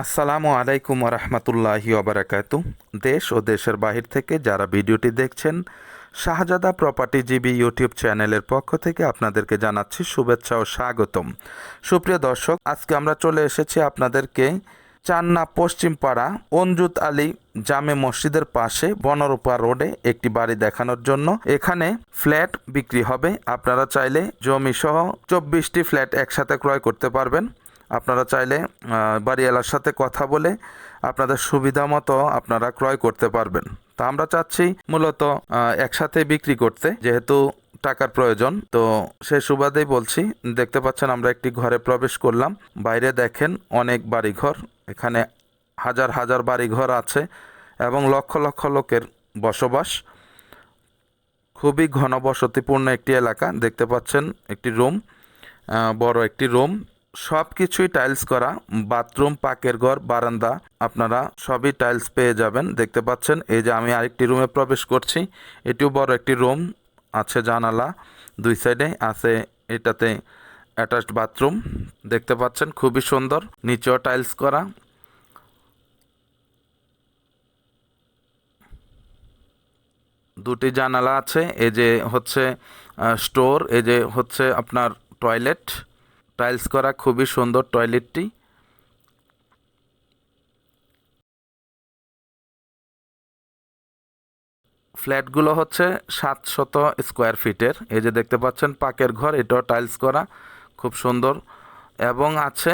আসসালামু আলাইকুম রহমতুল্লাহি ওবরাকাতু। দেশ ও দেশের বাহির থেকে যারা ভিডিওটি দেখছেন, শাহজাদা প্রপার্টি জিবি ইউটিউব চ্যানেলের পক্ষ থেকে আপনাদেরকে জানাচ্ছি শুভেচ্ছা ও স্বাগতম। সুপ্রিয় দর্শক, আজকে আমরা চলে এসেছি আপনাদেরকে চান্না পশ্চিমপাড়া অঞ্জুত আলী জামে মসজিদের পাশে বনরূপা রোডে একটি বাড়ি দেখানোর জন্য। এখানে ফ্ল্যাট বিক্রি হবে। আপনারা চাইলে জমি সহ চব্বিশটি ফ্ল্যাট একসাথে ক্রয় করতে পারবেন। আপনারা চাইলে বাড়িওয়ালার সাথে কথা বলে আপনাদের সুবিধা মতো আপনারা ক্রয় করতে পারবেন। তা আমরা চাচ্ছি মূলত একসাথে বিক্রি করতে, যেহেতু টাকার প্রয়োজন। তো সেই সুবাদেই বলছি, দেখতে পাচ্ছেন আমরা একটি ঘরে প্রবেশ করলাম। বাইরে দেখেন অনেক বাড়িঘর, এখানে হাজার হাজার বাড়িঘর আছে এবং লক্ষ লক্ষ লোকের বসবাস। খুবই ঘনবসতিপূর্ণ একটি এলাকা, দেখতে পাচ্ছেন একটি রুম বড় একটি রুম। সব কিছুই টাইলস করা বাথরুম পাকের ঘর, বারান্দা, আপনারা সবই টাইলস পেয়ে যাবেন। দেখতে পাচ্ছেন, এই যে আমি আরেকটি রুমে প্রবেশ করছি। এটিও বড় একটি রুম আছে জানালা দুই সাইডে আছে এটাতে অ্যাটাচড বাথরুম দেখতে পাচ্ছেন, খুবই সুন্দর, নিচেও টাইলস করা। দুটি জানালা আছে, এই যে হচ্ছে স্টোর এই যে হচ্ছে আপনার টয়লেট টাইলস করা খুবই সুন্দর টয়লেটটি। ফ্ল্যাটগুলো হচ্ছে সাতশত স্কোয়ার ফিটের। এই যে দেখতে পাচ্ছেন, পাকের ঘর, এটাও টাইলস করা, খুব সুন্দর। এবং আছে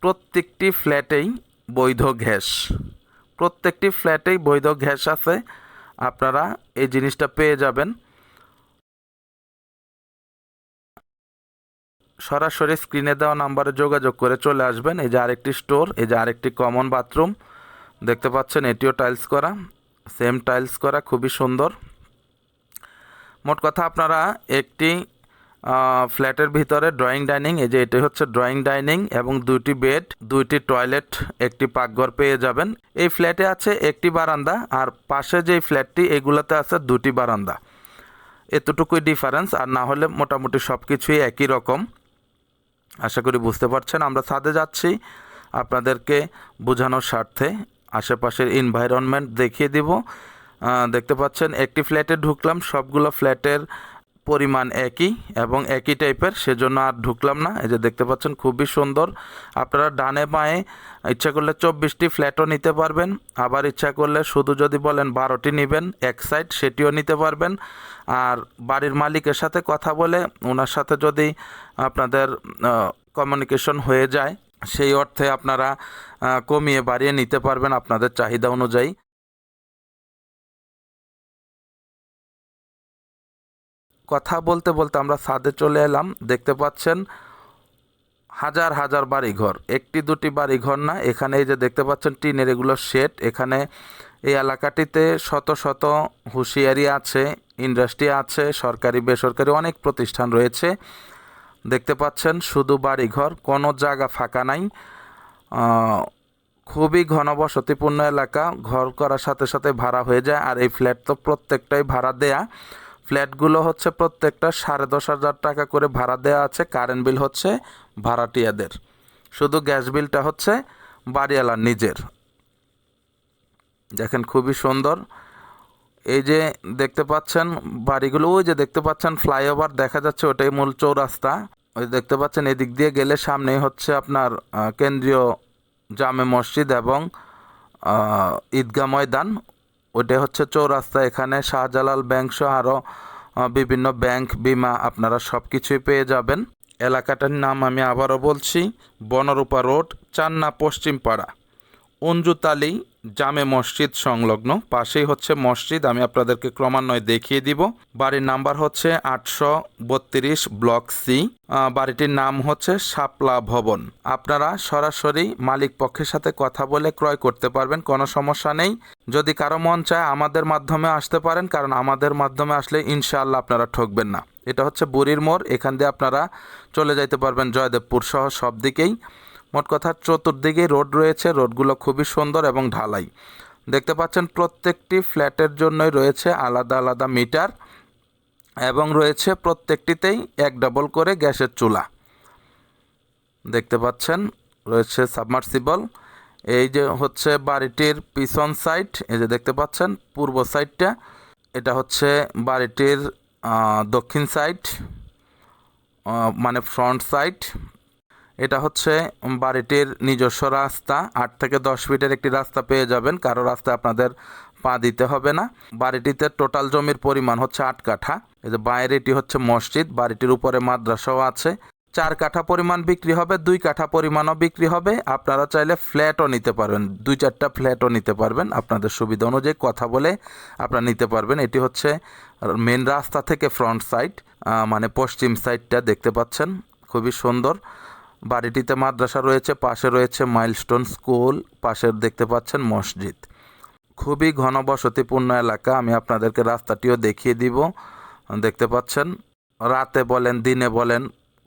প্রত্যেকটি ফ্ল্যাটেই বৈধ গ্যাস। প্রত্যেকটি ফ্ল্যাটেই বৈধ গ্যাস আছে। আপনারা এই জিনিসটা পেয়ে যাবেন। সরাসরি স্ক্রিনে দেওয়া নাম্বারে যোগাযোগ করে চলে আসবেন। এই যে আরেকটি স্টোর এই যে আরেকটি কমন বাথরুম দেখতে পাচ্ছেন এটিও টাইলস করা সেম টাইলস করা, খুবই সুন্দর। মোট কথা আপনারা একটি ফ্ল্যাটের ভিতরে ড্রয়িং ডাইনিং এই যে এটি হচ্ছে ড্রয়িং ডাইনিং এবং দুইটি বেড দুইটি টয়লেট একটি পাকঘর পেয়ে যাবেন। এই ফ্ল্যাটে আছে একটি বারান্দা আর পাশে যেই ফ্ল্যাটটি এগুলোতে আছে দুটি বারান্দা। এতটুকুই ডিফারেন্স আর না হলে মোটামুটি সব কিছুই একই রকম। আশা করি বুঝতে পারছেন, আমরা ছাদে যাচ্ছি। আপনাদেরকে বোঝানোর স্বার্থে আশেপাশের এনভায়রনমেন্ট দেখিয়ে দিব। দেখতে পাচ্ছেন, একটি ফ্ল্যাটে ঢুকলাম, সবগুলো ফ্ল্যাটের পরিমাণ একই এবং একই টাইপের সেজন্য আর ঢুকলাম না। এই যে দেখতে পাচ্ছেন, খুবই সুন্দর। আপনারা ডানে বাঁয়ে ইচ্ছা করলে চব্বিশটি ফ্ল্যাটও নিতে পারবেন। আবার ইচ্ছা করলে শুধু যদি বলেন বারোটি নেবেন, এক সাইড সেটিও নিতে পারবেন। আর বাড়ির মালিকের সাথে কথা বলে ওনার সাথে যদি আপনাদের কমিউনিকেশন হয়ে যায়, সেই অর্থে আপনারা কমিয়ে বাড়িয়ে নিতে পারবেন আপনাদের চাহিদা অনুযায়ী। কথা বলতে বলতে আমরা ছাদে চলে এলাম। দেখতে পাচ্ছেন হাজার হাজার বাড়িঘর। একটি দুটি বাড়িঘর না, এখানে এই যে দেখতে পাচ্ছেন টিনের এগুলো শেড। এখানে এই এলাকাটিতে শত শত হুঁশিয়ারি আছে, ইন্ডাস্ট্রি আছে, সরকারি, বেসরকারি অনেক প্রতিষ্ঠান রয়েছে। দেখতে পাচ্ছেন শুধু বাড়িঘর, কোনো জায়গা ফাঁকা নাই। খুবই ঘনবসতিপূর্ণ এলাকা। ঘর করার সাথে সাথে ভাড়া হয়ে যায়, আর এই ফ্ল্যাট তো প্রত্যেকটাই ভাড়া দেয়া। ফ্ল্যাটগুলো হচ্ছে প্রত্যেকটা সাড়ে দশ হাজার টাকা করে ভাড়া দেওয়া আছে কারেন্ট বিল হচ্ছে ভাড়াটিয়াদের। শুধু গ্যাস বিলটা হচ্ছে বাড়িওয়ালার নিজের। দেখেন খুবই সুন্দর। এই যে দেখতে পাচ্ছেন বাড়িগুলো ওই যে দেখতে পাচ্ছেন ফ্লাইওভার দেখা যাচ্ছে ওটাই মূল চৌরাস্তা। ওই দেখতে পাচ্ছেন এদিক দিয়ে গেলে সামনেই হচ্ছে আপনার কেন্দ্রীয় জামে মসজিদ এবং আহ, ঈদগাহ ময়দান। ওইটাই হচ্ছে চৌরাস্তা। এখানে শাহজালাল ব্যাংক সহ আরও বিভিন্ন ব্যাংক বিমা আপনারা সব কিছুই পেয়ে যাবেন। এলাকাটার নাম আমি আবারও বলছি, বনরূপা রোড, চান্না, পশ্চিমপাড়া। অঞ্জুতালি জামে মসজিদ সংলগ্ন। পাশেই হচ্ছে মসজিদ, আমি আপনাদেরকে ক্রমান্বয়ে দেখিয়ে দিব। বাড়ির নাম্বার হচ্ছে আটশো বত্রিশ ব্লক সি। বাড়িটির নাম হচ্ছে শাপলা ভবন। আপনারা সরাসরি মালিক পক্ষের সাথে কথা বলে ক্রয় করতে পারবেন, কোনো সমস্যা নেই। যদি কারও মন চায় আমাদের মাধ্যমে আসতে পারেন, কারণ আমাদের মাধ্যমে আসলে ইনশাআল্লাহ আপনারা ঠকবেন না। এটা হচ্ছে বুড়ির মোড়, এখান দিয়ে আপনারা চলে যাইতে পারবেন জয়দেবপুর সহ সব দিকেই। মোট কথা চতুর্দিকে রোড রয়েছে, রোডগুলো খুবই সুন্দর এবং ঢালাই। দেখতে পাচ্ছেন প্রত্যেকটি ফ্ল্যাটের জন্যই রয়েছে আলাদা আলাদা মিটার এবং রয়েছে প্রত্যেকটিতেই এক ডাবল করে গ্যাসের চুলা। দেখতে পাচ্ছেন রয়েছে সাবমার্সিবল। এই যে হচ্ছে বাড়িটির পিছন সাইড, এই যে দেখতে পাচ্ছেন পূর্ব সাইডটা, এটা হচ্ছে বাড়িটির দক্ষিণ সাইড মানে ফ্রন্ট সাইড। এটা হচ্ছে বাড়িটির নিজস্ব রাস্তা। আট থেকে দশ ফিটের একটি রাস্তা পেয়ে যাবেন। কারও রাস্তায় আপনাদের পা দিতে হবে না। বাড়িটিতে টোটাল জমির পরিমাণ হচ্ছে আট কাঠা। এই যে বাইরে এটি হচ্ছে মসজিদ। বাড়িটির উপরে মাদ্রাসাও আছে। চার কাঠা পরিমাণ বিক্রি হবে, দুই কাঠা পরিমাণও বিক্রি হবে। আপনারা চাইলে ফ্ল্যাটও নিতে পারবেন। দুই চারটা ফ্ল্যাটও নিতে পারবেন। আপনাদের সুবিধা অনুযায়ী কথা বলে আপনারা নিতে পারবেন। এটি হচ্ছে মেন রাস্তা থেকে ফ্রন্ট সাইড মানে পশ্চিম সাইডটা দেখতে পাচ্ছেন। খুবই সুন্দর। বাড়িটিতে মাদ্রাসা রয়েছে, পাশে রয়েছে মাইলস্টোন স্কুল, পাশের দেখতে পাচ্ছেন মসজিদ। খুবই ঘনবসতিপূর্ণ এলাকা, আমি আপনাদেরকে রাস্তাটিও দেখিয়ে দিব। দেখতে পাচ্ছেন, রাতে বলেন, দিনে বলেন,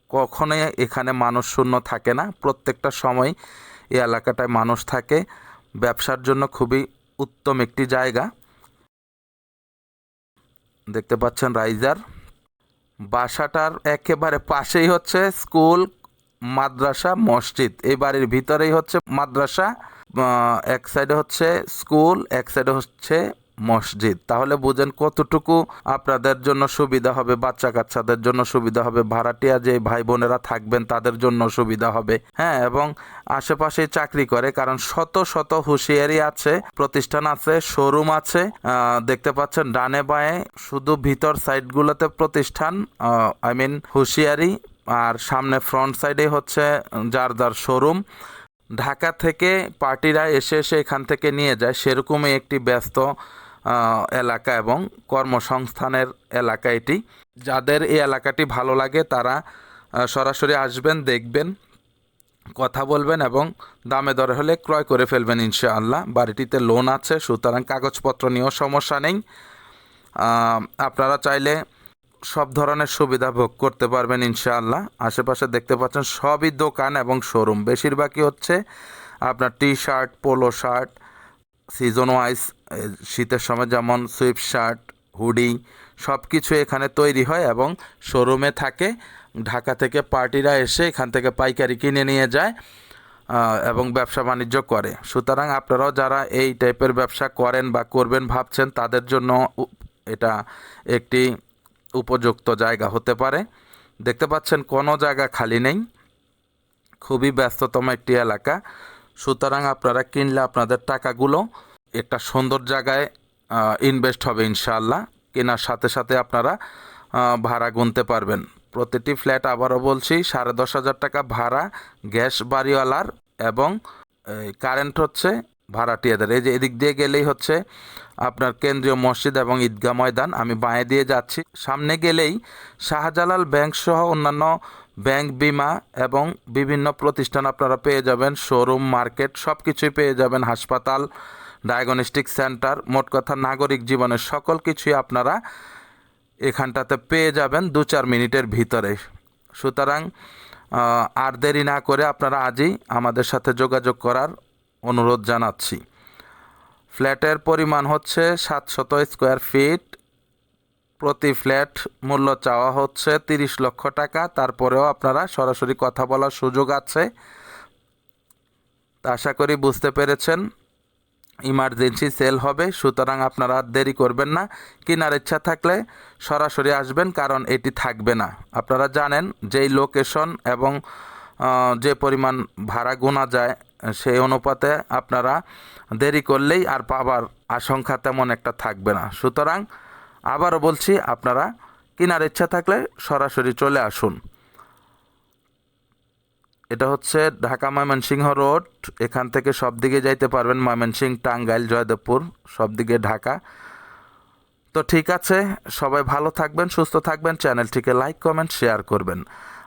কখনোই এখানে মানুষ শূন্য থাকে না। প্রত্যেকটা সময় এই এলাকাটায় মানুষ থাকে। ব্যবসার জন্য খুবই উত্তম একটি জায়গা। দেখতে পাচ্ছেন রাইজার। বাসাটার একেবারে পাশেই হচ্ছে স্কুল মাদ্রাসা মসজিদ। এই বাড়ির ভিতরেই হচ্ছে মাদ্রাসা এক সাইডে হচ্ছে স্কুল এক সাইডে হচ্ছে মসজিদ। তাহলে বুঝেন কতটুকু আপনাদের জন্য সুবিধা হবে বাচ্চা কাচ্চাদের জন্য সুবিধা হবে, ভাড়াটিয়া যে ভাই বোনেরা থাকবেন তাদের জন্য সুবিধা হবে। হ্যাঁ এবং আশেপাশে চাকরি করে, কারণ শত শত হুঁশিয়ারি আছে, প্রতিষ্ঠান আছে শোরুম আছে দেখতে পাচ্ছেন ডানে বাঁয়ে শুধু ভিতর সাইডগুলোতে প্রতিষ্ঠান আই মিন হুঁশিয়ারি আর সামনে ফ্রন্ট সাইডে হচ্ছে যার যার শোরুম ঢাকা থেকে পার্টিরা এসে এসে এখান থেকে নিয়ে যায়। সেরকমই একটি ব্যস্ত এলাকা এবং কর্মসংস্থানের এলাকা এটি। যাদের এই এলাকাটি ভালো লাগে তারা সরাসরি আসবেন, দেখবেন, কথা বলবেন এবং দামে দরে হলে ক্রয় করে ফেলবেন ইনশাআল্লাহ। বাড়িটিতে লোন আছে, সুতরাং কাগজপত্র নিয়েও সমস্যা নেই। আপনারা চাইলে সব ধরনের সুবিধা ভোগ করতে পারবেন ইনশাআল্লাহ। আশেপাশে দেখতে পাচ্ছেন সবই দোকান এবং শোরুম। বেশিরভাগই হচ্ছে আপনার T shirt polo shirt season wise শীতের সময় যেমন সুইপ শার্ট, হুডি সব কিছু এখানে তৈরি হয় এবং শোরুমে থাকে। ঢাকা থেকে পার্টিরা এসে এখান থেকে পাইকারি কিনে নিয়ে যায় এবং ব্যবসা বাণিজ্য করে। সুতরাং আপনারাও যারা এই টাইপের ব্যবসা করেন বা করবেন ভাবছেন, তাদের জন্য এটা একটি উপযুক্ত জায়গা হতে পারে। দেখতে পাচ্ছেন কোনো জায়গা খালি নেই। খুবই ব্যস্ততম একটি এলাকা। সুতরাং আপনারা কিনলে আপনাদের টাকাগুলো একটা সুন্দর জায়গায় ইনভেস্ট হবে ইনশাআল্লাহ। কেনার সাথে সাথে আপনারা ভাড়া গুনতে পারবেন। প্রতিটি ফ্ল্যাট আবারও বলছি, সাড়ে দশ হাজার টাকা ভাড়া, গ্যাস বাড়িওয়ালার এবং কারেন্ট হচ্ছে ভাড়াটিয়াদের এই যে এদিক দিয়ে গেলেই হচ্ছে আপনার কেন্দ্রীয় মসজিদ এবং ঈদগাহ ময়দান। আমি বাঁয়ে দিয়ে যাচ্ছি। সামনে গেলেই শাহজালাল ব্যাংক সহ অন্যান্য ব্যাংক বিমা এবং বিভিন্ন প্রতিষ্ঠান আপনারা পেয়ে যাবেন। শোরুম, মার্কেট সব কিছুই পেয়ে যাবেন। হাসপাতাল, ডায়াগনস্টিক সেন্টার, মোট কথা নাগরিক জীবনের সকল কিছুই আপনারা এখানটাতে পেয়ে যাবেন দু চার মিনিটের ভিতরে। সুতরাং আর দেরি না করে আপনারা আজই আমাদের সাথে যোগাযোগ করার অনুরোধ জানাচ্ছি। ফ্ল্যাটের পরিমাণ হচ্ছে সাতশত স্কোয়ার ফিট। প্রতি ফ্ল্যাট মূল্য চাওয়া হচ্ছে তিরিশ লক্ষ টাকা। তারপরেও আপনারা সরাসরি কথা বলার সুযোগ আছে। আশা করি বুঝতে পেরেছেন। ইমার্জেন্সি সেল হবে, সুতরাং আপনারা দেরি করবেন না। কেনার ইচ্ছা থাকলে সরাসরি আসবেন, কারণ এটি থাকবে না। আপনারা জানেন যেই লোকেশন এবং যে পরিমাণ ভাড়া গোনা যায়, সেই অনুপাতে আপনারা দেরি করলেই আর পাবার আশঙ্কা তেমন একটা থাকবে না। সুতরাং আবারও বলছি, আপনারা কেনার ইচ্ছা থাকলে সরাসরি চলে আসুন। এটা হচ্ছে ঢাকা ময়মনসিংহ রোড, এখান থেকে সব দিকে যাইতে পারবেন ময়মনসিংহ, টাঙ্গাইল, জয়দেবপুর, সব দিকে ঢাকা। তো ঠিক আছে, সবাই ভালো থাকবেন, সুস্থ থাকবেন, চ্যানেলটিকে লাইক, কমেন্ট, শেয়ার করবেন।